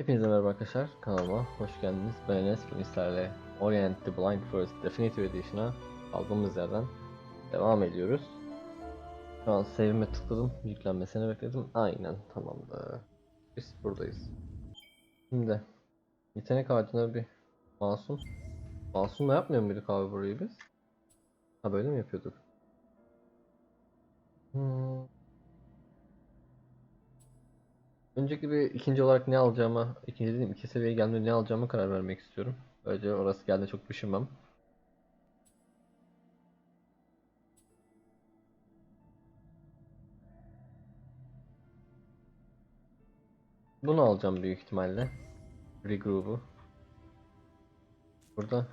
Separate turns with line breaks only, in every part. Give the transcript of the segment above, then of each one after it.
Hepinize merhaba arkadaşlar, kanalıma hoş geldiniz. Ben Enes, bugün sizlerle Orient the Blind Forest Definitive Edition'a aldığımız yerden devam ediyoruz. Şu an save'ime tıkladım, yüklenmesini bekledim. Aynen, tamamdır. Biz buradayız. Şimdi, yetenek ağacına bir masum. Masumla yapmıyor muyduk abi burayı biz? Ha böyle mi yapıyorduk? Hmm. Öncelikle bir ikinci olarak ne alacağıma, ikinci dediğim iki seviyeye geldiğimde ne alacağıma karar vermek istiyorum. Böylece orası geldiğinde çok düşünmem. Bunu alacağım büyük ihtimalle. Regroup'u. Burada.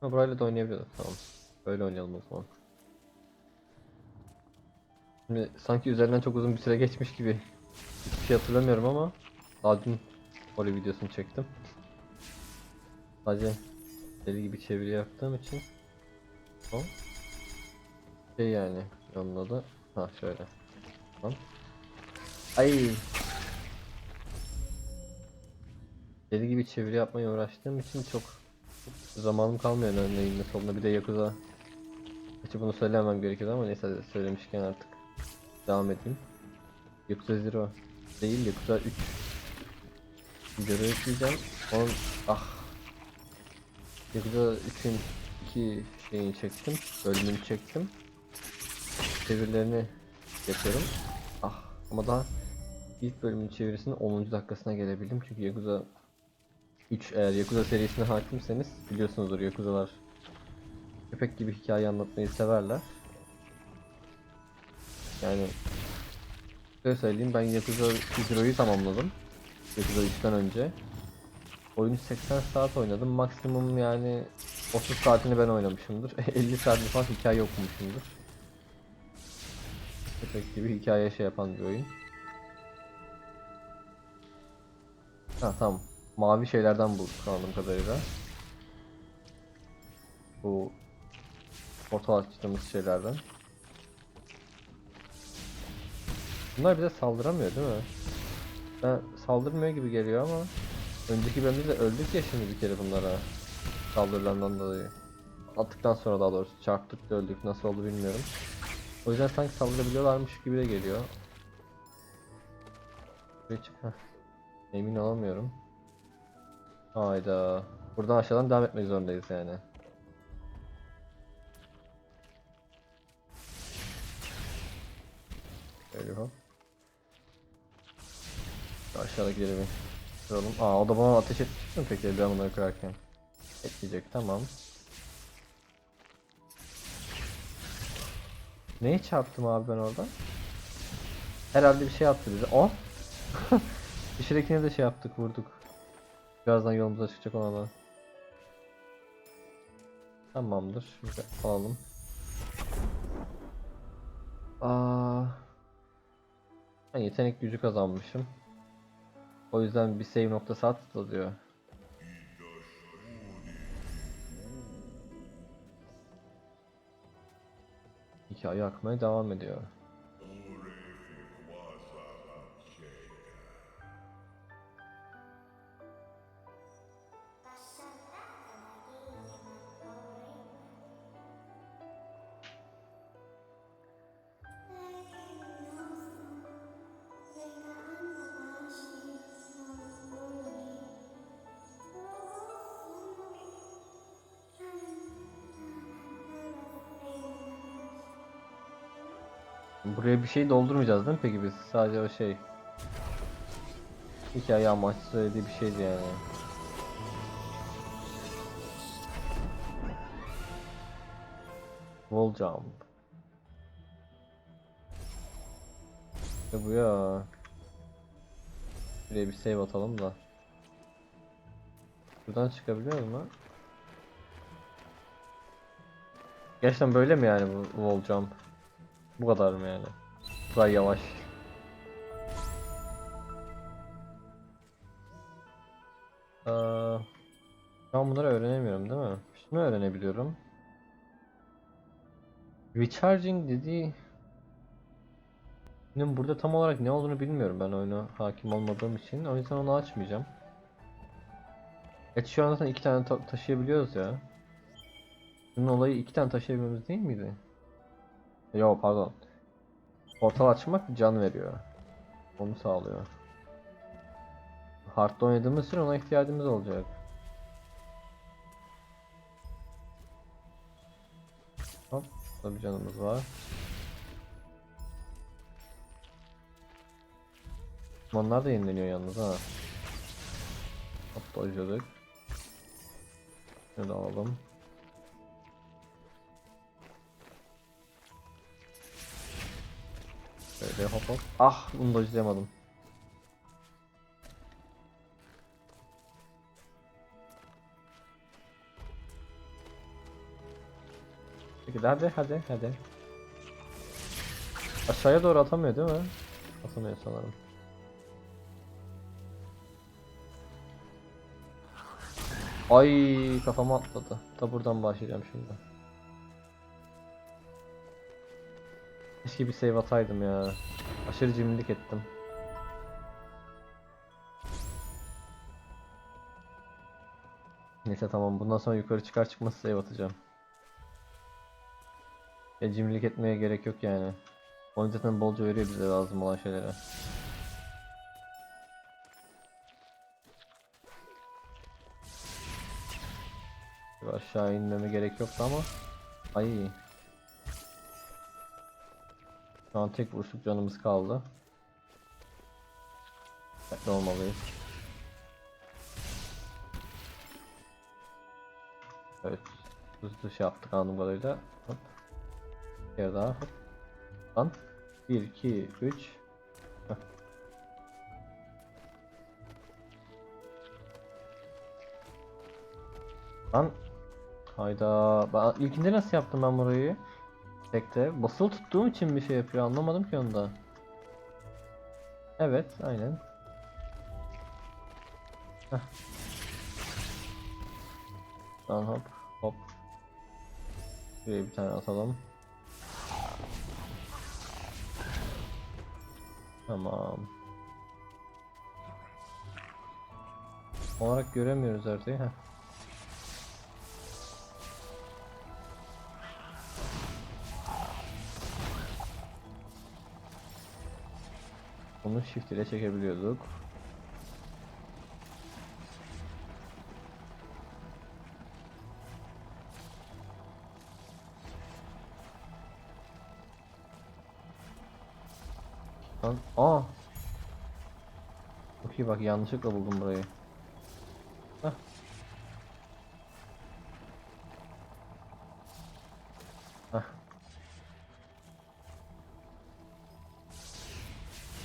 Ha burayla da oynayabiliyoruz. Tamam. Böyle oynayalım o zaman. Şimdi sanki üzerinden çok uzun bir süre geçmiş gibi hiçbir şey hatırlamıyorum ama daha dün Ori videosunu çektim. Sadece deli gibi çeviri yaptığım için o şey yani onun adı ha şöyle tamam. Ay deli gibi çeviri yapmaya uğraştığım için çok zamanım kalmıyor önüne sonunda bir de Yakuza Hiç bunu söylemem gerekiyordu ama neyse söylemişken artık devam edeyim. Yakuza Zero değil Yakuza 3 videoda yükleyeceğim. Onun ah Yakuza 3'ün iki şeyini çektim. Bölümünü çektim. Çevirilerini yapıyorum. Ah ama daha ilk bölümün çevirisinin 10. dakikasına gelebildim. Çünkü Yakuza 3 eğer Yakuza serisine hakimseniz biliyorsunuzdur Yakuza'lar köpek gibi hikaye anlatmayı severler. Yani Şöyle söyleyeyim ben Yakuza Zero'yu tamamladım. Yakuza 3'ten önce. Oyunu 80 saat oynadım. Maksimum yani 30 saatini ben oynamışımdır. 50 saat falan hikaye okumuşumdur. Köpek gibi hikaye şey yapan bir oyun. Ha tamam. Mavi şeylerden bulduk anladığım kadarıyla. Bu portal açtığımız şeylerden. Bunlar bize saldıramıyor değil mi? Ben saldırmıyor gibi geliyor ama önceki bölümde de öldük ya şimdi bir kere bunlara saldırılarından dolayı. Attıktan sonra daha doğrusu çarptık da öldük nasıl oldu bilmiyorum. O yüzden sanki saldırabiliyorlarmış gibi de geliyor. Buraya. Emin olamıyorum. Hayda. Buradan aşağıdan devam etmek zorundayız yani. Şöyle hop. Şu Aşağıdaki yere bir kıralım. Aa o da bana ateş etmiş mi peki ben bunları kırarken? Etmeyecek tamam. Neyi çarptım abi ben orada? Herhalde bir şey attı bize. Oh! Dışarıdakine de şey yaptık vurduk. Birazdan yolumuza çıkacak ona da. Tamamdır. Şöyle alalım. Aa. Ben yetenek gücü kazanmışım. O yüzden bir save noktası attı diyor. Hikaye akmaya devam ediyor. Buraya bir şey doldurmayacağız değil mi peki biz? Sadece o şey. Hikaye amaçlı söylediği bir şeydi yani. Wall jump. İşte bu ya. Buraya bir save atalım da. Buradan çıkabiliyor mu? Gerçekten böyle mi yani bu wall jump? Bu kadar mı yani? Kadar yavaş. Ee, an bunları öğrenemiyorum değil mi? Şunu öğrenebiliyorum. Recharging dediği Benim burada tam olarak ne olduğunu bilmiyorum ben oyuna hakim olmadığım için. O yüzden onu açmayacağım. Evet şu an zaten iki tane ta- taşıyabiliyoruz ya. Bunun olayı iki tane taşıyabilmemiz değil miydi? Yo pardon. Portal açmak can veriyor. Onu sağlıyor. Hard'da oynadığımız için ona ihtiyacımız olacak. Hop, bir canımız var. Onlar da yenileniyor yalnız ha. Hop dojladık. Şunu da alalım. Böyle hop hop. Ah bunu dojlayamadım. Peki de hadi hadi hadi. Aşağıya doğru atamıyor değil mi? Atamıyor sanırım. Ay kafama atladı. Ta buradan başlayacağım şimdi. Keşke bir save ataydım ya. Aşırı cimrilik ettim. Neyse tamam bundan sonra yukarı çıkar çıkmaz save atacağım. Ya cimrilik etmeye gerek yok yani. Oyun zaten bolca veriyor bize lazım olan şeylere. Aşağı inmeme gerek yoktu ama. Ay. Şu an tek vuruşluk canımız kaldı. Dikkatli olmalıyız. Evet. Hızlı şey yaptık anladığım kadarıyla. Hop. Bir kere daha hop. Lan. 1, 2, 3. Lan. Hayda. Ben ilkinde nasıl yaptım ben burayı? Tekte. Basılı tuttuğum için bir şey yapıyor. Anlamadım ki onu da. Evet, aynen. Heh. Hop, hop. Şuraya bir tane atalım. Tamam. Olarak göremiyoruz haritayı. Heh. Bunu shift ile çekebiliyorduk. Lan aa. Çok iyi bak yanlışlıkla buldum burayı.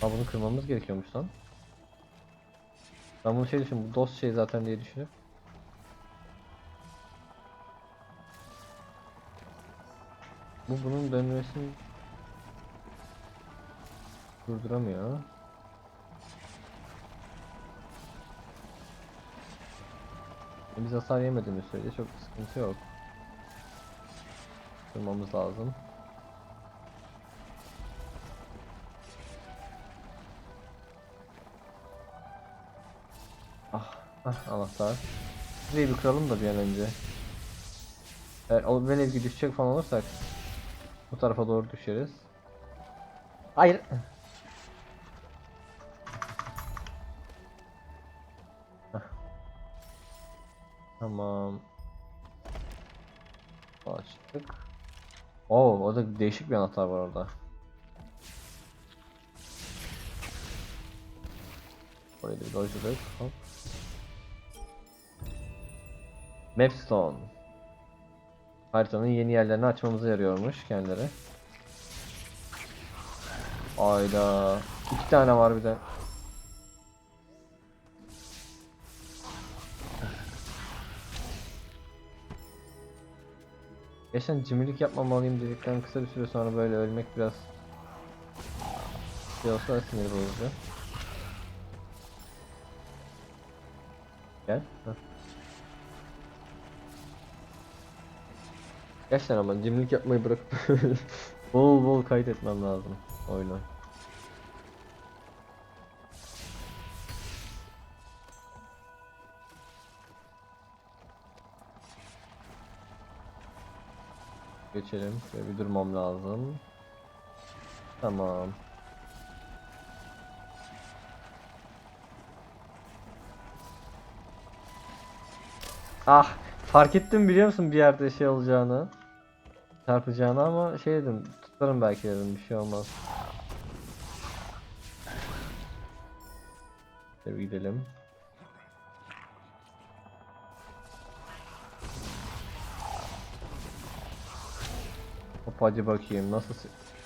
Aa bunu kırmamız gerekiyormuş lan. Ben bunu şey düşündüm, bu dost şey zaten diye düşünüp. Bu bunun dönmesini durduramıyor. Biz hasar yemediğimiz sürece çok sıkıntı yok. Kırmamız lazım. Ah, ah anahtar. Şurayı bir kıralım da bir an önce. Eğer o velev düşecek falan olursak bu tarafa doğru düşeriz. Hayır. Tamam. Açtık. Oo, orada değişik bir anahtar var orada. Orayı da bir dojladık. Hop. Mapstone. Haritanın yeni yerlerini açmamıza yarıyormuş kendileri. Ayda. iki tane var bir de. Geçen cimrilik yapmamalıyım dedikten kısa bir süre sonra böyle ölmek biraz şey olsa sinir bozucu. Gel. Heh. Gerçekten ama cimrilik yapmayı bırak. bol bol kaydetmem lazım oyunu. Geçelim. Şöyle bir durmam lazım. Tamam. Ah fark ettim biliyor musun bir yerde şey olacağını çarpacağını ama şey dedim tutarım belki dedim bir şey olmaz. Şöyle gidelim. Hop hadi bakayım nasıl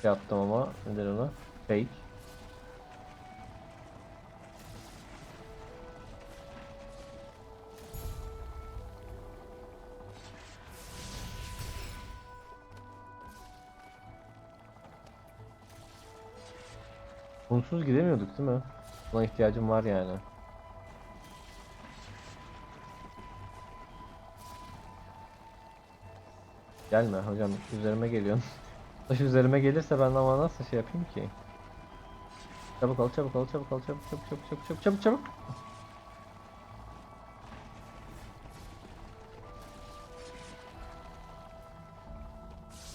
şey yaptım ama nedir ona? Fake. Bunsuz gidemiyorduk değil mi? Buna ihtiyacım var yani. Gelme hocam üzerime geliyorsun. Taş üzerime gelirse ben ama nasıl şey yapayım ki? Çabuk ol çabuk ol çabuk ol çabuk çabuk çabuk çabuk çabuk çabuk çabuk.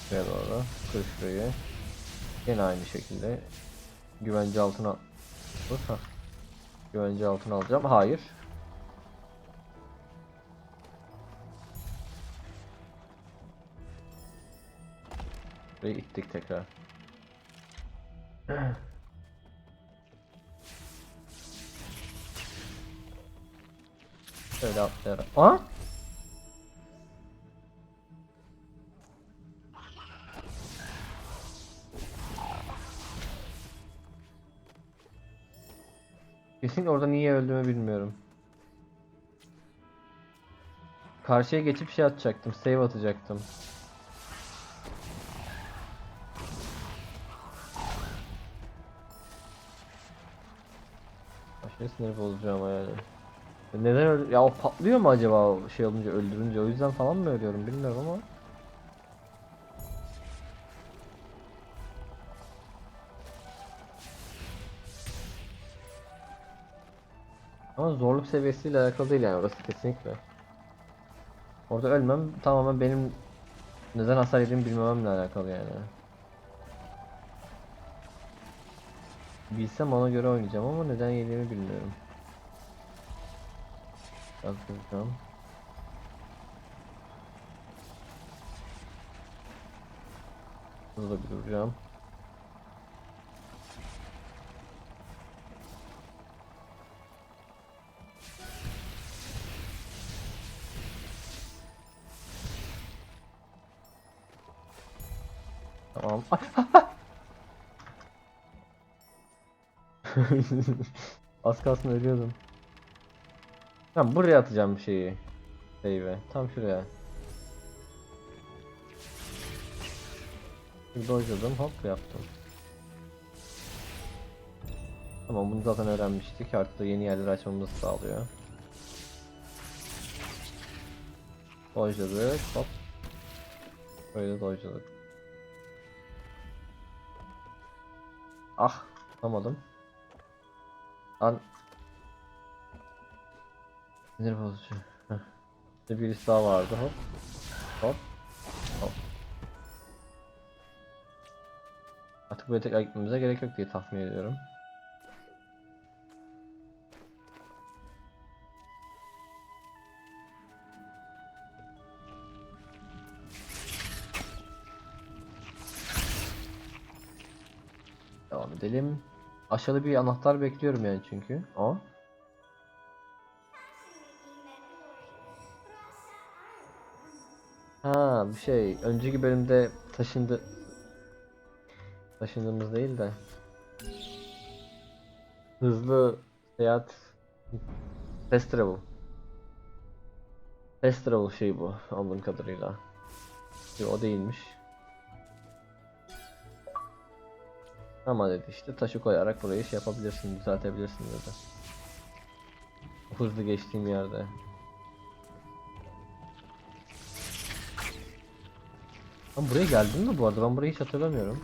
Şuraya doğru kır şurayı. Yine aynı şekilde güvence altına hah. Güvence altına alacağım. Hayır. Ve ittik tekrar. Şöyle atlayarak. Aa! Kesin orada niye öldüğümü bilmiyorum. Karşıya geçip şey atacaktım, save atacaktım. Aşırı sinir bozucu yani. Neden öyle? Ya o patlıyor mu acaba şey olunca öldürünce? O yüzden falan mı ölüyorum bilmiyorum ama. Ama zorluk seviyesiyle alakalı değil yani orası kesinlikle. Orada ölmem tamamen benim neden hasar yediğimi bilmememle alakalı yani. Bilsem ona göre oynayacağım ama neden yediğimi bilmiyorum. Biraz kıracağım. Burada bir duracağım. Az kalsın ölüyordum. Tamam buraya atacağım şeyi. Save'e. Tam şuraya. Bir dojladım hop yaptım. Tamam bunu zaten öğrenmiştik. Artık da yeni yerler açmamızı sağlıyor. Dojladık hop. Böyle dojladık. Ah tutamadım. Lan. Sinir bozucu. Heh. Birisi daha vardı hop. Hop. Hop. Artık böyle tekrar gitmemize gerek yok diye tahmin ediyorum. Devam edelim. Aşağıda bir anahtar bekliyorum yani çünkü. O. Ha bir şey. Önceki bölümde taşındı. Taşındığımız değil de. Hızlı seyahat. Fast travel. Fast travel şey bu anladığım kadarıyla. Yok, o değilmiş. Ama dedi işte taşı koyarak burayı şey yapabilirsin, düzeltebilirsin dedi. Hızlı geçtiğim yerde. Ben buraya geldim mi bu arada? Ben burayı hiç hatırlamıyorum.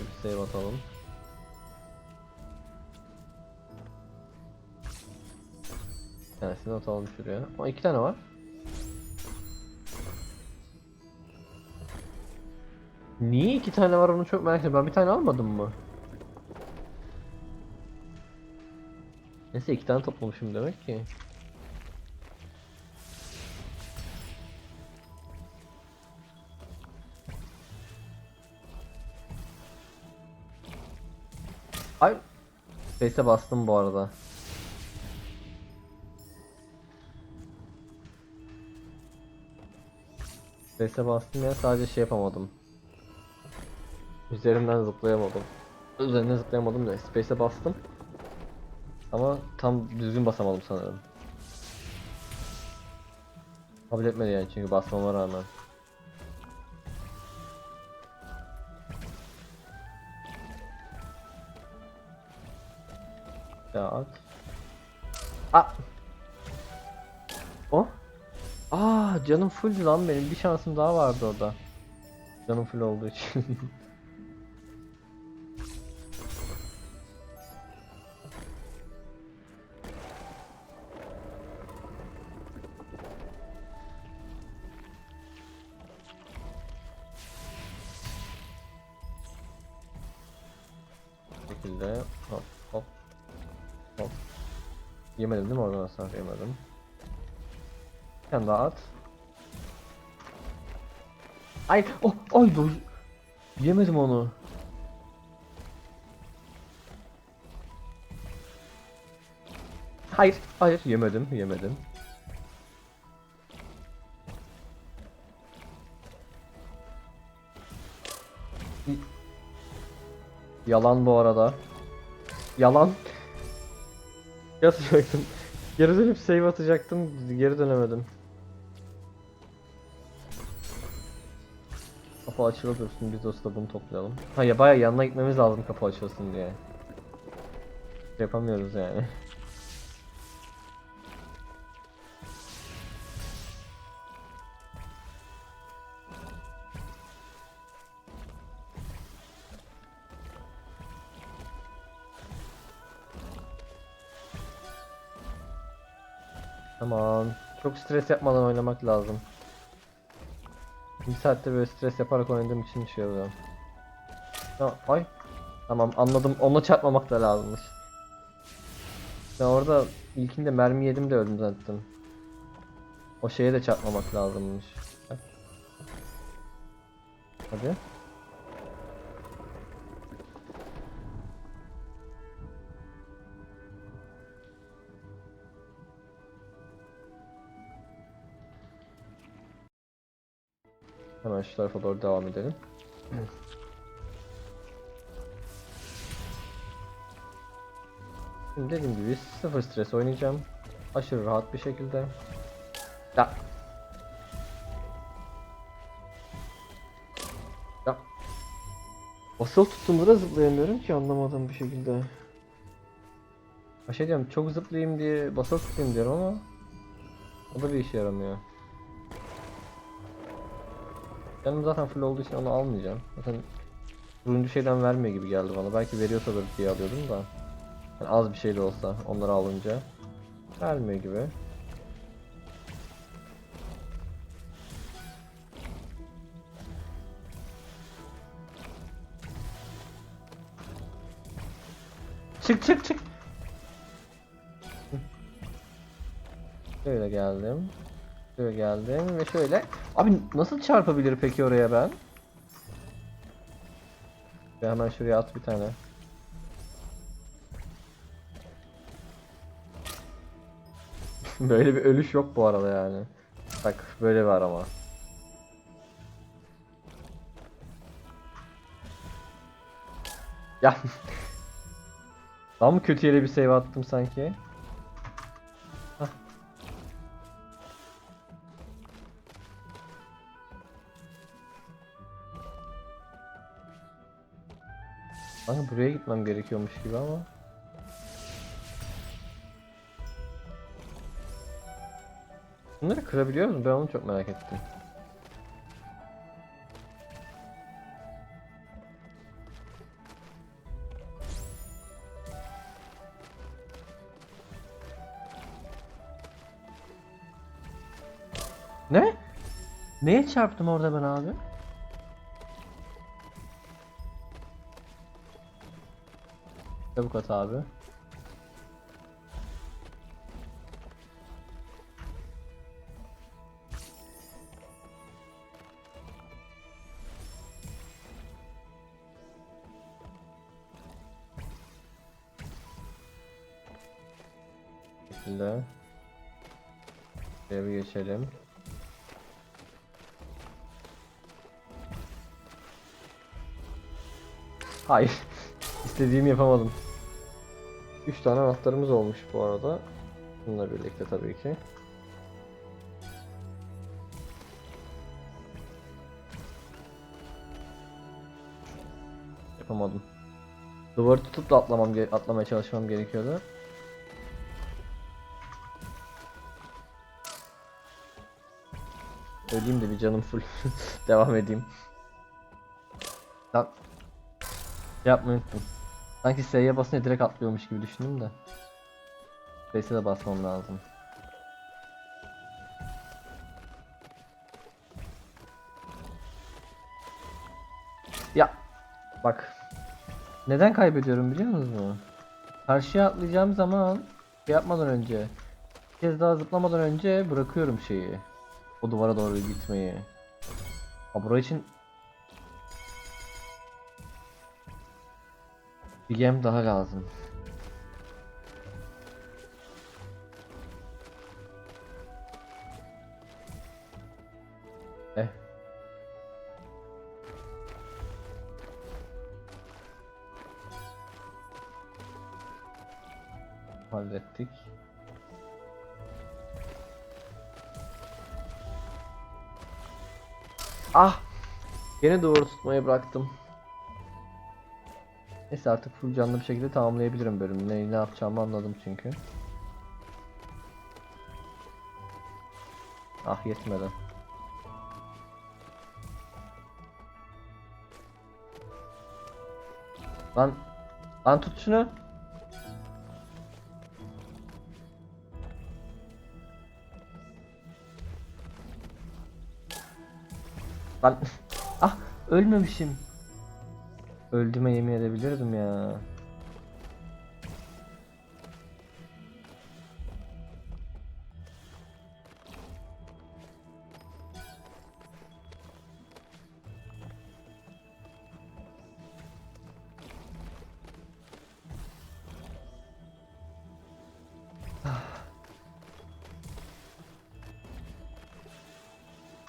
Bir save atalım. Not almış şuraya. Ama iki tane var. Niye iki tane var onu çok merak ediyorum. Ben bir tane almadım mı? Neyse iki tane toplamışım demek ki. Ay. Space'e bastım bu arada. Space'e bastım ya sadece şey yapamadım. Üzerimden zıplayamadım. Üzerinden zıplayamadım da Space'e bastım. Ama tam düzgün basamadım sanırım. Kabul etmedi yani çünkü basmama rağmen. Ya at. Aa! Aa canım full lan benim. Bir şansım daha vardı orada. Canım full olduğu için. Şekilde hop hop hop. Yemedim değil mi oradan hasar yemedim. Bir daha at. Ay oh ay dur. Yemedim onu. Hayır, hayır yemedim, yemedim. Yalan bu arada. Yalan. Yazacaktım. Geri dönüp save atacaktım, geri dönemedim. Kapı açılı dursun biz sırada bunu toplayalım. Ha ya baya yanına gitmemiz lazım kapı açılsın diye. Yapamıyoruz yani. Tamam. Çok stres yapmadan oynamak lazım. Bir saatte böyle stres yaparak oynadığım için şey oluyor. Ya, ay. Tamam anladım. Ona çarpmamak da lazımmış. Ben orada ilkinde mermi yedim de öldüm zaten. O şeye de çarpmamak lazımmış. Hadi. Hemen şu tarafa doğru devam edelim. Şimdi dediğim gibi sıfır stres oynayacağım. Aşırı rahat bir şekilde. Ya. Ya. Basılı tuttuğumda da zıplayamıyorum ki anlamadığım bir şekilde. Ha şey diyorum çok zıplayayım diye basılı tutayım diyorum ama o da bir işe yaramıyor. Canım zaten full olduğu için onu almayacağım. Zaten turuncu şeyden vermiyor gibi geldi bana. Belki veriyorsa da diye alıyordum da. Yani az bir şey de olsa onları alınca. Vermiyor gibi. Çık çık çık. Hı. Şöyle geldim. Şöyle geldim ve şöyle. Abi nasıl çarpabilir peki oraya ben? Ve hemen şuraya at bir tane. böyle bir ölüş yok bu arada yani. Bak böyle var ama. Ya. Mı kötü yere bir save attım sanki? Sanki buraya gitmem gerekiyormuş gibi ama. Bunları kırabiliyor musun? Ben onu çok merak ettim. Ne? Neye çarptım orada ben abi? Çabuk at abi. Şekilde. Şuraya bir geçelim. Hayır. İstediğimi yapamadım. 3 tane anahtarımız olmuş bu arada. Bununla birlikte tabii ki. Yapamadım. Duvarı tutup da atlamam atlamaya çalışmam gerekiyordu. Öleyim de bir canım full. Devam edeyim. Lan. Şey yapmayı unuttum. Sanki S'ye basınca direkt atlıyormuş gibi düşündüm de. Space'e de basmam lazım. Ya bak. Neden kaybediyorum biliyor musunuz? Karşıya atlayacağım zaman şey yapmadan önce bir kez daha zıplamadan önce bırakıyorum şeyi. O duvara doğru gitmeyi. Ha burası için bir gem daha lazım. Eh. Hallettik. Ah! Yine doğru tutmayı bıraktım. Neyse artık full canlı bir şekilde tamamlayabilirim bölümü. Ne, ne yapacağımı anladım çünkü. Ah yetmedi. Lan lan tut şunu. Lan ah ölmemişim. Öldüme yemin edebilirdim ya.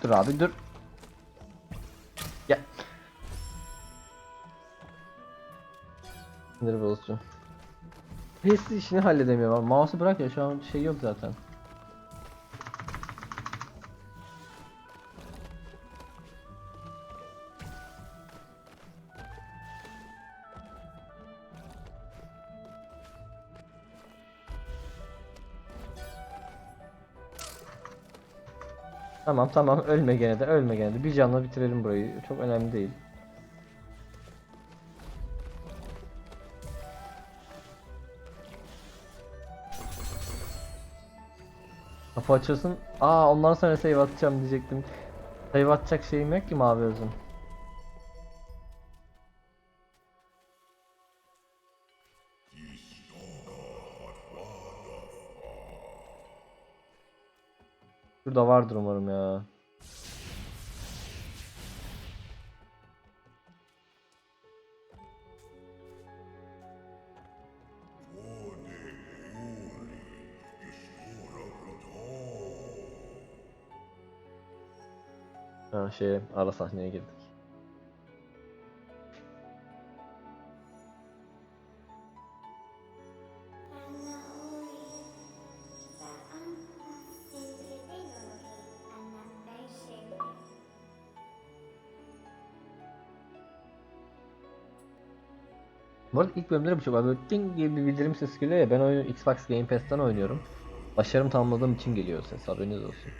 Dur abi dur. Sinir bozucu. PS işini halledemiyorum. Mouse'u bırak ya şu an şey yok zaten. Tamam tamam ölme gene de ölme gene de bir canla bitirelim burayı çok önemli değil. Kapı açılsın. Aa ondan sonra save atacağım diyecektim. Save atacak şeyim yok ki mavi özüm. Şurada vardır umarım ya. Ha şey ara sahneye girdik. Bu arada ilk bölümleri bu çok abi. Ding diye bir bildirim sesi geliyor ya ben oyunu Xbox Game Pass'ten oynuyorum. Başarım tamamladığım için geliyor ses haberiniz olsun.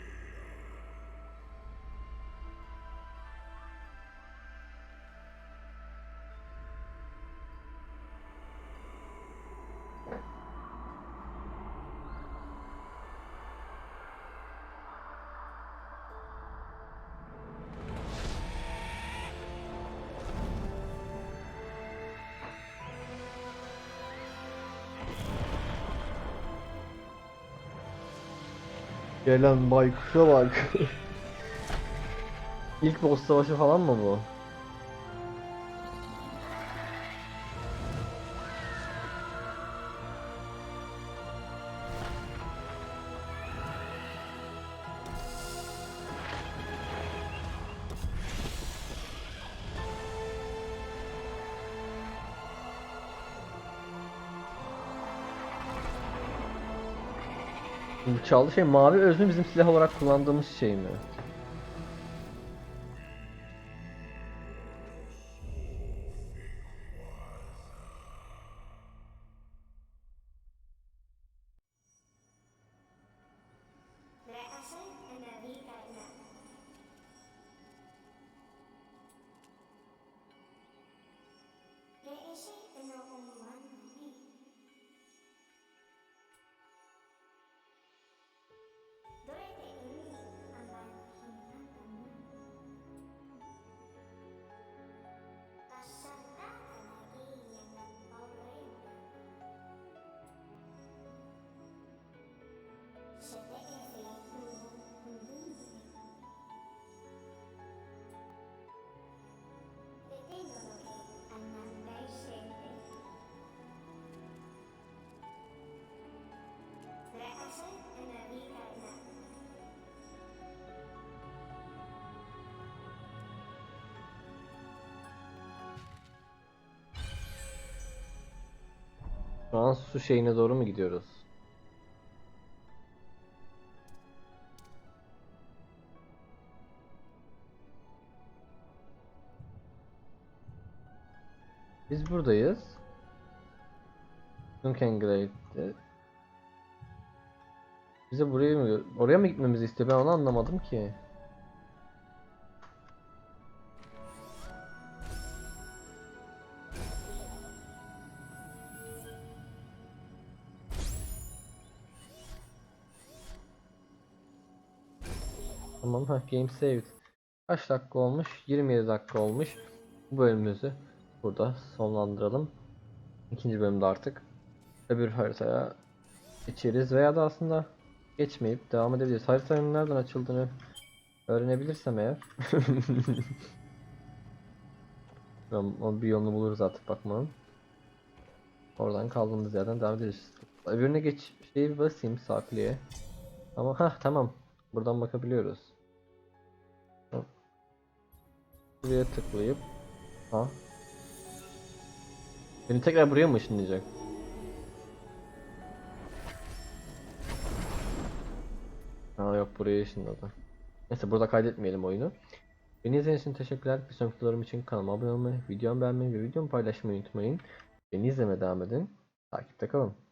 Gelen baykuşa bak. İlk boss savaşı falan mı bu? Çaldı şey mavi öz bizim silah olarak kullandığımız şey mi? Şu an su şeyine doğru mu gidiyoruz? Biz buradayız. Dunkengrade'de. Bize buraya mı oraya mı gitmemizi istiyor? Ben onu anlamadım ki. Ha game saved. Kaç dakika olmuş? 27 dakika olmuş. Bu bölümümüzü burada sonlandıralım. İkinci bölümde artık öbür haritaya geçeriz veya da aslında geçmeyip devam edebiliriz. Haritanın nereden açıldığını öğrenebilirsem eğer. O bir yolunu buluruz artık bakmanın. Oradan kaldığımız yerden devam ederiz. Öbürüne geç şeyi basayım sağ kliğe. Ama ha tamam. Buradan bakabiliyoruz. Buraya tıklayıp ha. Beni tekrar buraya mı ışınlayacak? Ha yok buraya ışınladı. Neyse burada kaydetmeyelim oyunu. Beni izlediğiniz için teşekkürler. Bir sonraki videolarım için kanalıma abone olmayı, videomu beğenmeyi ve videomu paylaşmayı unutmayın. Beni izlemeye devam edin. Takipte kalın.